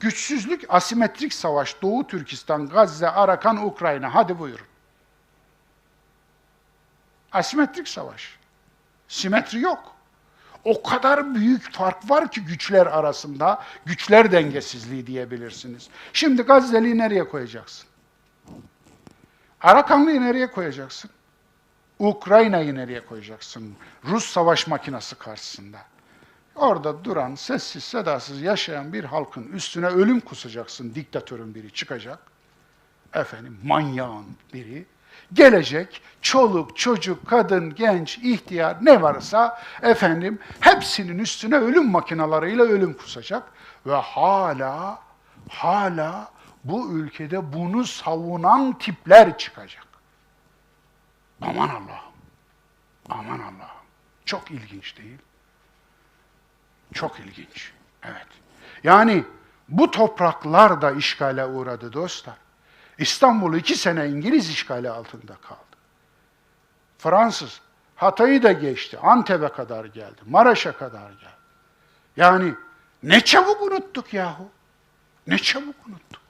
Güçsüzlük, asimetrik savaş, Doğu Türkistan, Gazze, Arakan, Ukrayna. Hadi buyurun. Asimetrik savaş. Simetri yok. O kadar büyük fark var ki güçler arasında, güçler dengesizliği diyebilirsiniz. Şimdi Gazze'liyi nereye koyacaksın? Arakanlı'yı nereye koyacaksın? Ukrayna'yı nereye koyacaksın? Rus savaş makinesi karşısında. Orada duran, sessiz sedasız yaşayan bir halkın üstüne ölüm kusacaksın. Diktatörün biri çıkacak. Efendim manyağın biri. Gelecek çoluk, çocuk, kadın, genç, ihtiyar ne varsa efendim hepsinin üstüne ölüm makinalarıyla ölüm kusacak. Ve hala, hala bu ülkede bunu savunan tipler çıkacak. Aman Allah'ım. Aman Allah'ım. Çok ilginç değil. Çok ilginç. Evet. Yani bu topraklar da işgale uğradı dostlar. İstanbul iki sene İngiliz işgali altında kaldı. Fransız Hatay'ı da geçti. Antep'e kadar geldi. Maraş'a kadar geldi. Yani ne çabuk unuttuk yahu. Ne çabuk unuttuk.